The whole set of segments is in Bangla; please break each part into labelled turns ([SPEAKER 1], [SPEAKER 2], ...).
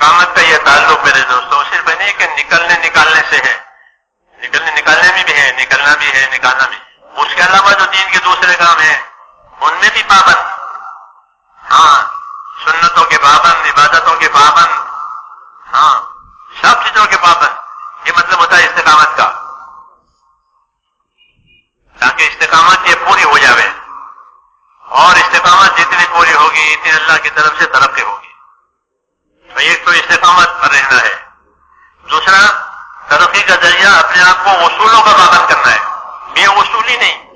[SPEAKER 1] استقامت کا یہ تعلق میرے دوستوں صرف نہیں کہ نکلنے نکالنے سے ہے۔ نکلنے نکالنے میں بھی ہے، نکلنا بھی ہے، نکالنا بھی۔ اس کے علاوہ جو دین کے دوسرے کام ہیں، ان میں بھی پابند۔ ہاں سنتوں کے پابند، عبادتوں کے پابند۔ ہاں سب چیزوں کے پابند۔ یہ مطلب ہوتا ہے استقامت کا۔ تاکہ استقامت یہ پوری ہو جاوے۔ اور استقامت جتنی پوری ہوگی، اتنی اللہ کی طرف سے اپنے آپ کو وصولوں کا پابند کرنا ہے۔ بے ہی نہیں،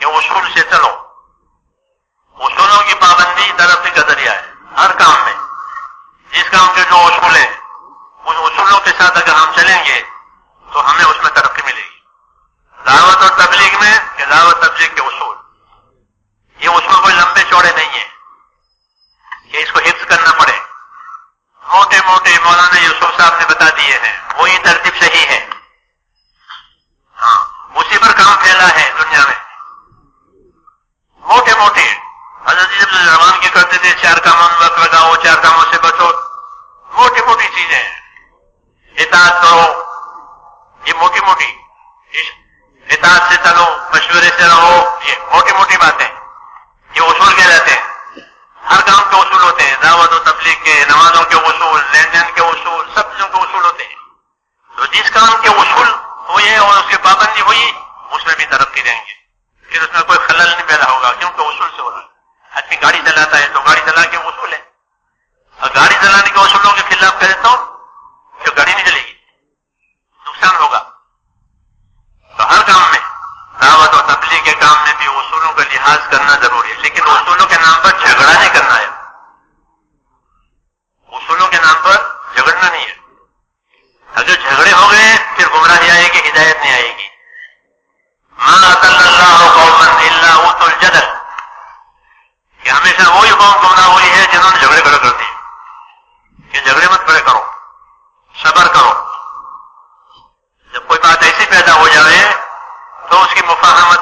[SPEAKER 1] یہ اصول سے چلو۔ موٹے حضرت کے کرتے تھے؟ چار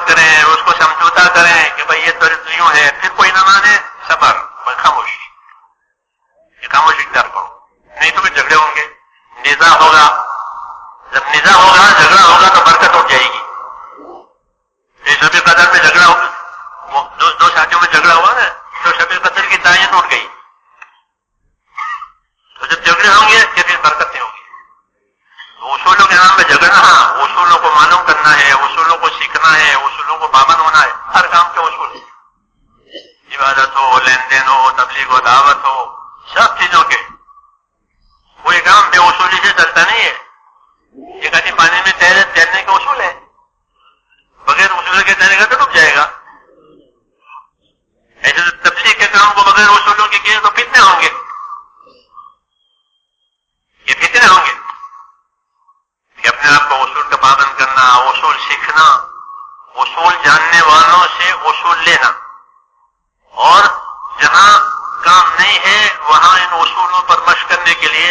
[SPEAKER 1] کریں، اس کو سمجھوتا کریں کہ بھئی یہ تو یوں ہے پھر کوئی نہ مانے صبر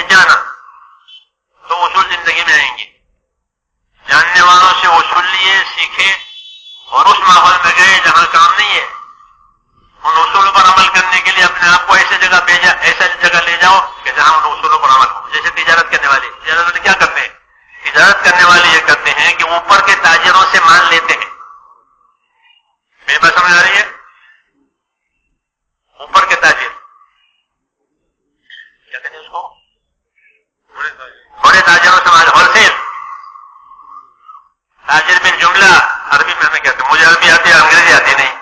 [SPEAKER 1] جانا۔ تو اصول زندگی میں آئیں گے۔ جاننے والوں سے اصول لیے، سیکھے اور اس ماحول میں گئے جہاں کام نہیں ہے۔ ان اصولوں پر عمل کرنے کے لیے اپنے آپ کو ایسے جگہ بھیجا، ایسا جگہ لے جاؤ کہ جہاں ان اصولوں پر عمل ہو۔ جیسے تجارت کرنے والے۔ تجارت والے کیا کرتے ہیں؟ تجارت کرنے والے یہ کرتے ہیں کہ اوپر کے تاجروں سے مان لیتے ہیں۔ میرے پاس سمجھ آ رہی ہے؟ تاجر بن جملہ عربی میں ہمیں کہتے مجھے عربی آتی ہے انگریزی آتی نہیں۔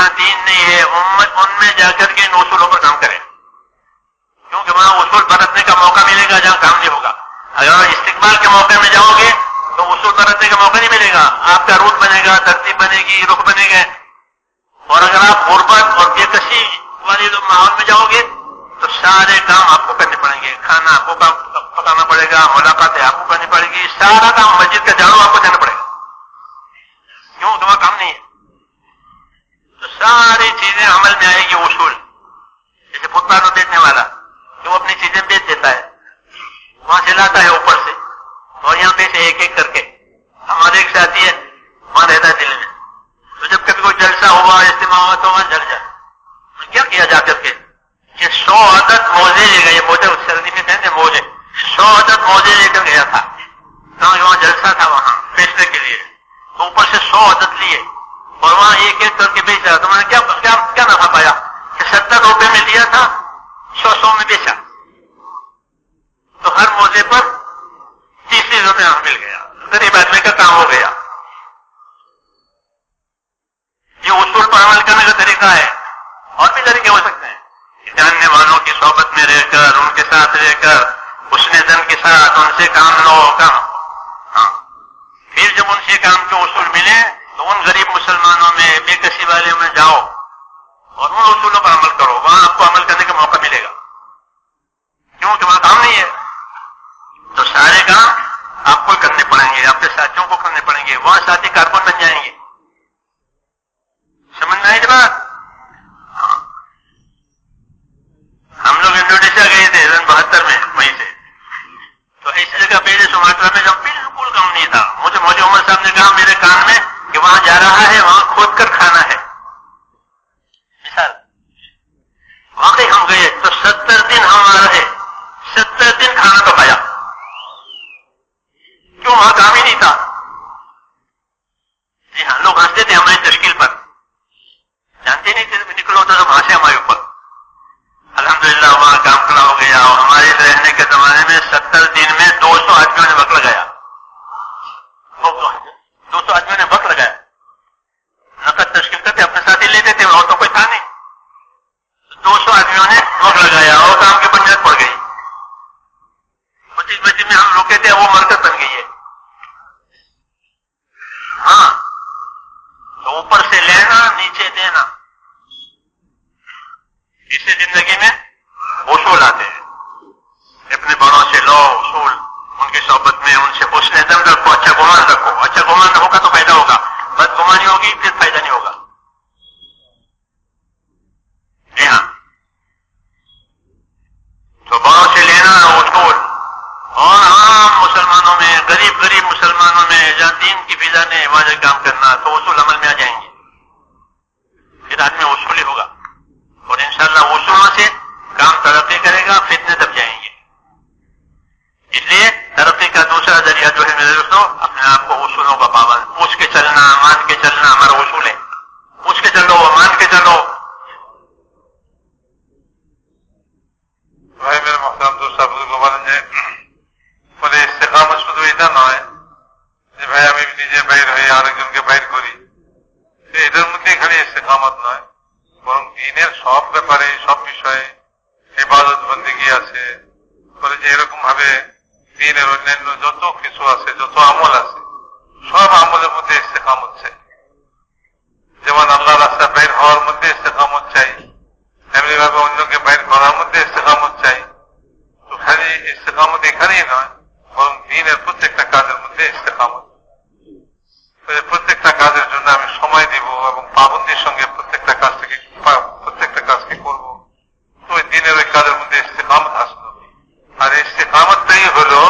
[SPEAKER 1] خواتین نہیں ہے ان میں جا کر کے ان اصولوں پر کام کریں کیونکہ وہاں اصول برتنے کا موقع ملے گا جہاں کام نہیں ہوگا۔ اگر استقبال کے موقع میں جاؤ گے تو اصول برتنے کا موقع نہیں ملے گا۔ آپ کا روٹ بنے گا، ترتیب بنے گی، رخ بنے گے اور اگر آپ غربت اور بے کشی والے ماحول میں جاؤ گے تو سارے کام آپ کو کرنے پڑیں گے۔ کھانا آپ کو پکانا پڑے گا، ملاقاتیں آپ کو کرنی پڑے گی۔ سارا کام مسجد کا جانو آپ کو دینا پڑے گا۔ کیوں؟ وہاں کام نہیں ہے۔ ساری چیزیں عمل میں آئے گی، اصول۔ جیسے پتا تو دیکھنے والا، کہ وہ اپنی چیزیں بیچ دیتا ہے۔ وہاں سے لاتا ہے اوپر سے۔ اور یہاں پہ سے ایک ایک کر کے۔ مل گیا۔ قریب آدمی کا کام ہو گیا۔ یہ اصول پر عمل کرنے کا طریقہ ہے۔ اور بھی طریقے ہو سکتے ہیں۔ جاننے والوں کی صحبت میں رہ کر، ان کے ساتھ رہ کر اس نے زن کے ساتھ ان سے کام نہ ہو، کام۔ ہاں۔ پھر جب ان سے کام کے اصول ملے، تو ان غریب مسلمانوں میں، بے کسی والے میں جاؤ اور ان اصولوں پر عمل کرو۔ وہاں آپ کو عمل کرنے کا موقع ملے گا۔ کیوں؟ کہ وہاں کام نہیں ہے۔ تو سارے کام آپ کو کرنے پڑیں گے، اپنے ساتھیوں کو کرنے پڑیں گے، وہاں ساتھی کارکن بن جائیں گے۔ سمجھ میں آئی بات ہم لوگ انڈونیشیا گئے تھے سن بہتر میں مئی سے۔ تو ایسی جگہ پیڑ سماٹرا میں جب بالکل کم نہیں تھا، مجھے موجود عمر صاحب نے کہا میرے کان میں کہ
[SPEAKER 2] وہاں جا رہا ہے، وہاں کھود کر এখানে ইস্তেকামত এখানেই নয়, বরং দিনের প্রত্যেকটা কাজের মধ্যে ইস্তেকামত। প্রত্যেকটা কাজের জন্য আমি সময় দিব এবং পাবন্দির সঙ্গে প্রত্যেকটা কাজ থেকে প্রত্যেকটা কাজকে করব। ওই দিনের ওই কাজের মধ্যে ইস্তেকামত আসলো। আর ইস্তেকামতটাই হলো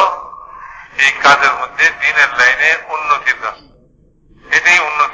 [SPEAKER 2] এই কাজের মধ্যে দিনের লাইনে উন্নতির রাস্তা। এটাই উন্নতি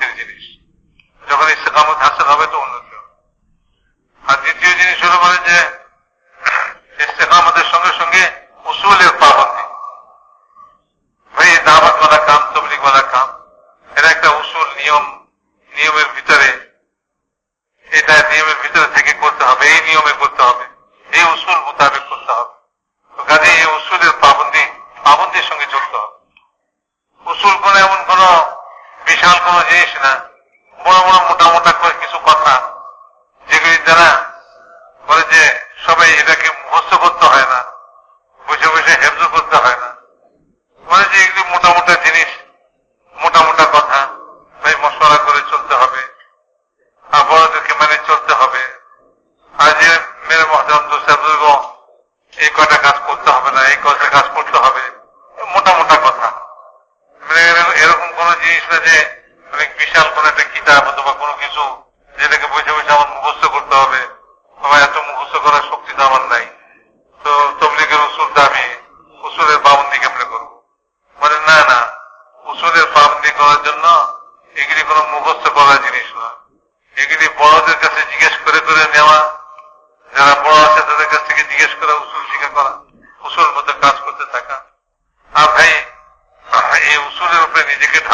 [SPEAKER 2] না। বড় বড় মোটা মোটা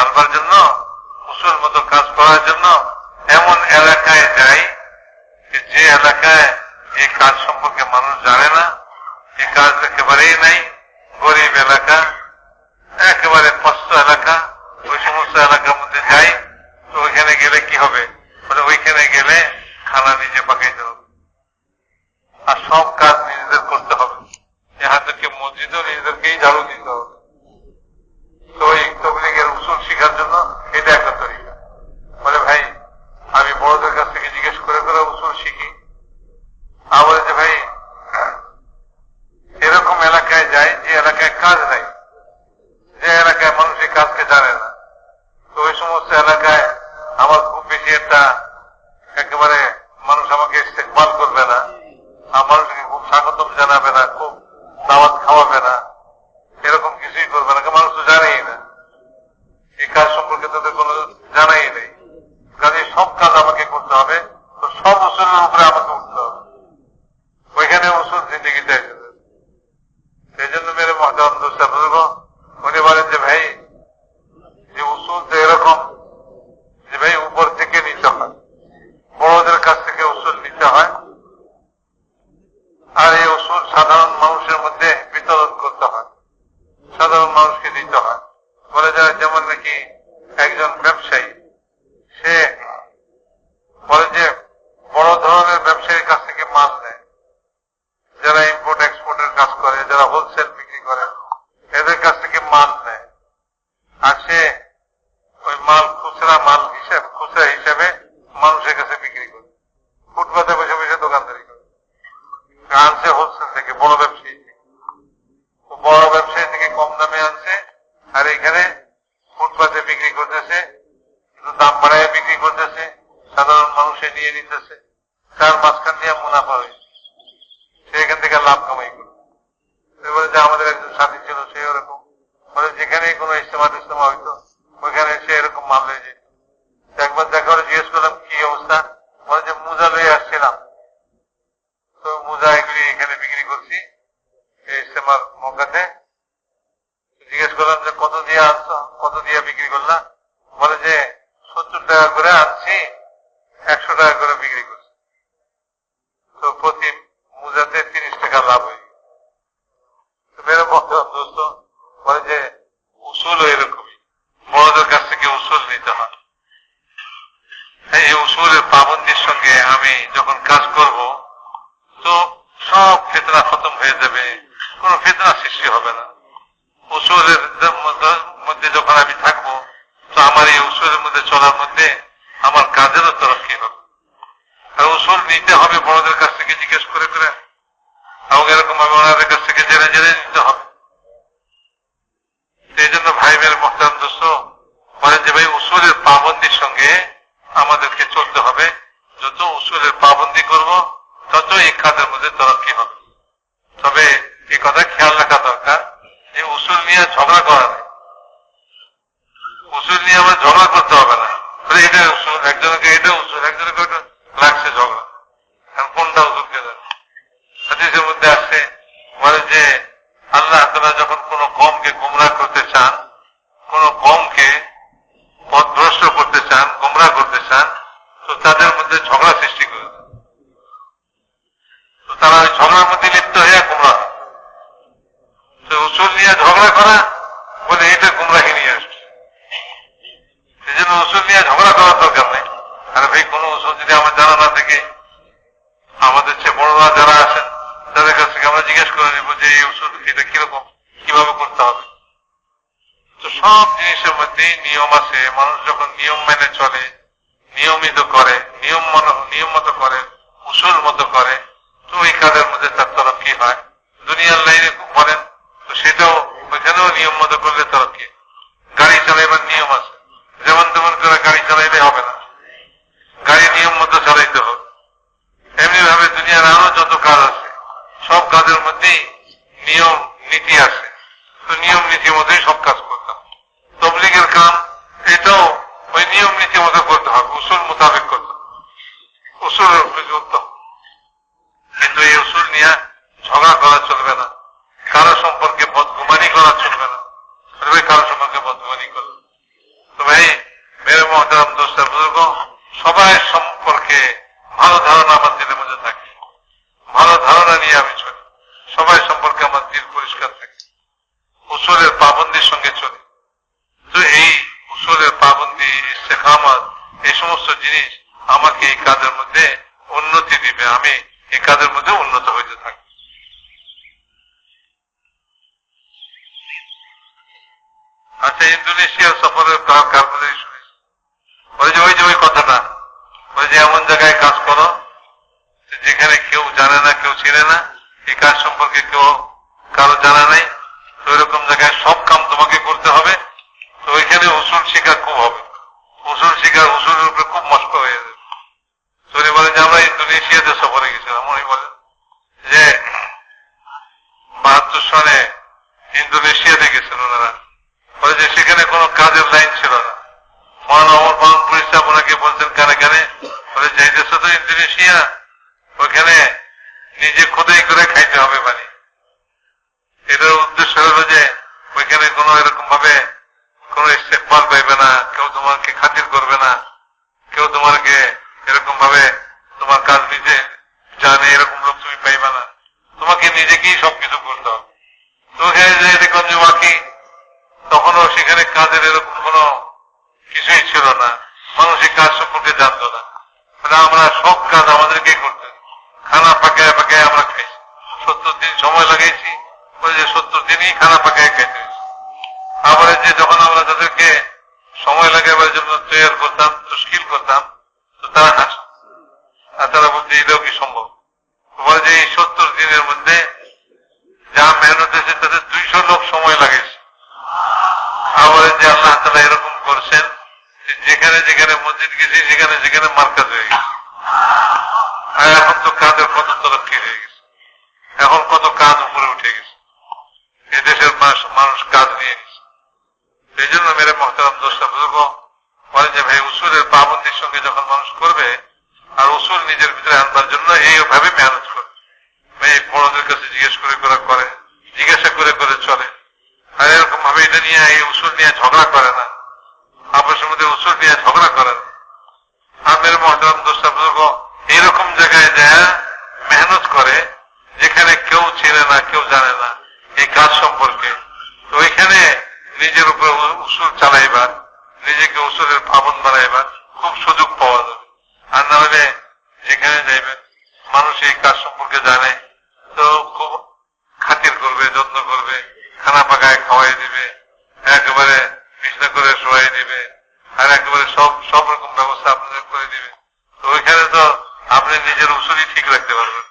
[SPEAKER 2] আনবার জন্য উসুল মতো কাজ করার জন্য এমন এলাকায় যাই যে এলাকায় এই কাজ সম্পর্কে মানুষ জানে না, এই কাজ একেবারেই নাই, গরিব এলাকা, একেবারে পশ্চ এলাকা, ওই সমস্ত এলাকার মধ্যে যাই, তো ওইখানে গেলে কি হবে? মানে ওইখানে গেলে খানা নিজে পাকাইতে مجھے منافا খতম হয়ে যাবে, কোন ফিতনা সৃষ্টি হবে না। উসুরের মধ্যে যখন আমি থাকব, তো আমার এই উসুরের মধ্যে চলার মধ্যে আমার কাজেরও তরক্কি হবে। আর ওষুধ নিতে হবে বড়দের কাছ থেকে জিজ্ঞেস করে করে। নিয়ে ঝগড়া করা নেই উসুল নিয়ে আমার ঝগড়া করতে হবে না। একজনকে এটা উসুল, একজনকে ওটা সার্বিক কোনো ওষুধ যদি আমার জানা না থাকে, আমাদের চেয়ে বড়রা যারা আছেন, তাদের কাছ থেকে আমরা জিজ্ঞেস করে নিব যে এই ওষুধ এটা কীরকম, কীভাবে করতে হবে। তো সব জিনিসের মধ্যেই নিয়ম আছে। মানুষ যখন নিয়ম মেনে চলে, নিয়মিত করে, নিয়ম নিয়ম মতো করে, উসুল মতো করে, তো এই কাজের মধ্যে তার তরক্কি হয়? দুনিয়ার লাইনে বলেন, তো সেটাও ওইখানেও নিয়ম মতো করলে তরক্কি। গাড়ি চালাইবার নিয়ম আছে। যেমন তেমন করে গাড়ি চালাইলে হবে না। তাদের মধ্যে নিয়ম, নীতি আছে। তো নিয়ম, নীতি মধ্যেই সব কাজ করতাম তবলিগের কাম, এটাও ওই নিয়ম, নীতি মধ্যে করতে হবে, উসুল মোতাবেক করতাম উসুল কিন্তু এই উসুল নিয়ে ঝগড়া করা চলবে না। কারও সম্পর্কে বদগুমানি করা চলবে না। কারও সম্পর্কে বদগুমানি তো ভাই মেরে বুজুর্গ, সবাই সম্পর্কে ভালো ধারণা আমার দিনের মধ্যে থাকে। ভালো ধারণা নিয়ে আমি সবাই সম্পর্কে আমার দিল পরিষ্কার থাকে। উসুলের পাবন্দির সঙ্গে চলি। তো এই উসুলের পাবন্দি শেখামত এই সমস্ত জিনিস আমাকে এই কাজের মধ্যে উন্নতি দিবে। আমি এই কাজের মধ্যে উন্নত হইতে থাকব। আচ্ছা ইন্দোনেশিয়া সফরের কার কার কথা শুনেছি? ওই যে ওই যে, ওই কথাটা। ওই যে, এমন জায়গায় কাজ করো, যেখানে কেউ জানে না, কেউ চিনে না। এই কাজ সম্পর্কে কেউ কারও জানা নাই, তো এরকম জায়গায় সব কাম তোমাকে করতে হবে, তো ওইখানে উসুল শিখা খুব হবে। উসুল শিখা উসুলের উপরে খুব মস্ত হয়ে যাবে। তো উনি বলেন যে, আমরা ইন্দোনেশিয়াতে সফরে গেছিলাম। উনি বলেন যে, বাহাত্তর সনে ইন্দোনেশিয়াতে গেছেন ওনারা। বলে যে, সেখানে কোনো কাজের লাইন ছিল না। মহান অমর পালন ওনাকে বলছেন, কানে কানে, বলে যাইতেছে তো ইন্দোনেশিয়া, ওখানে নিজে খোদাই করে খাইতে হবে পানি এটার উদ্দেশ্য হলো যে, ওইখানে কোনো এরকম ভাবে কোনো ইস্তেকবাল পাইবে না, কেউ তোমাকে খাতির করবে না, কেউ তোমাকে এরকম ভাবে তোমার কাজ নিজে জানে, এরকম লোক তুমি পাইবে না। তোমাকে নিজেকেই সবকিছু করতে হবে। তো ওখানে যে দেখলাম যে বাকি তখনও সেখানে কাজের এরকম কোনো কিছুই ছিল না। মানুষ কাজ সম্পর্কে জানতো না। মানে আমরা সব কাজ আমাদেরকেই করতে। খানা পাকায় পাকায় আমরা খাইছি সত্তর দিন সময় লাগাইছি, ওই যে সত্তর দিনই খানা পাকায় খাইতে আবার যে যখন আমরা তাদেরকে সময় লাগাবার জন্য তৈরি করতাম মুশকিল করতাম, তো তারা হাসত আর তারা বলছে, এটাও কি সম্ভব? বলে যে এই সত্তর দিনের মধ্যে যা মেহনত হয়েছে তাদের দুইশো লোক সময় লাগাইছে। আবার যে আল্লাহ তালা এরকম করছেন যেখানে যেখানে মসজিদ গেছি, সেখানে যেখানে মার্কাজ হয়ে গেছে। আর এখন তো কাজের কত তরক্কি হয়ে গেছে। এখন কত কাজ উপরে উঠে গেছে। এ দেশের মানুষ- কাজ নিয়ে নিছে। এই জন্য মেরে মহতারাম দোষটা বুঝব। বলে যে, ভাই, উসুলের পাবন্দির সঙ্গে যখন মানুষ করবে, আর উসুল নিজের ভিতরে আনবার জন্য এইভাবে মেহনত করবে। মেয়ে বড়দের কাছে জিজ্ঞেস করে করে করে, জিজ্ঞাসা করে করে চলে। আর এরকম ভাবে এটা নিয়ে, এই উসুল নিয়ে ঝগড়া করে না আপনার মধ্যে উসুল নিয়ে ঝগড়া করে না আমের মহতারাম দোষটা বুজুর্গ এইরকম জায়গায় যায় মেহনত করে যেখানে কেউ চেনে না কেউ জানে না এই কাজ সম্পর্কে তো ওইখানে নিজের উপরে উ- উসুল চালাইবার নিজেকে উসুলের পাবন বানাইবার খুব সুযোগ পাওয়া যাবে। আর না হলে যেখানে যাইবেন মানুষ এই কাজ সম্পর্কে জানে। তো খুব খাতির করবে, যত্ন করবে, খানা পাকায় খাওয়াই দিবে, একেবারে বিছনা করে শোয়াই দিবে, আর একেবারে সব সব রকম ব্যবস্থা আপনাদের করে দিবে। তো ওইখানে তো আপনি নিজের উসুলই ঠিক রাখতে পারবেন।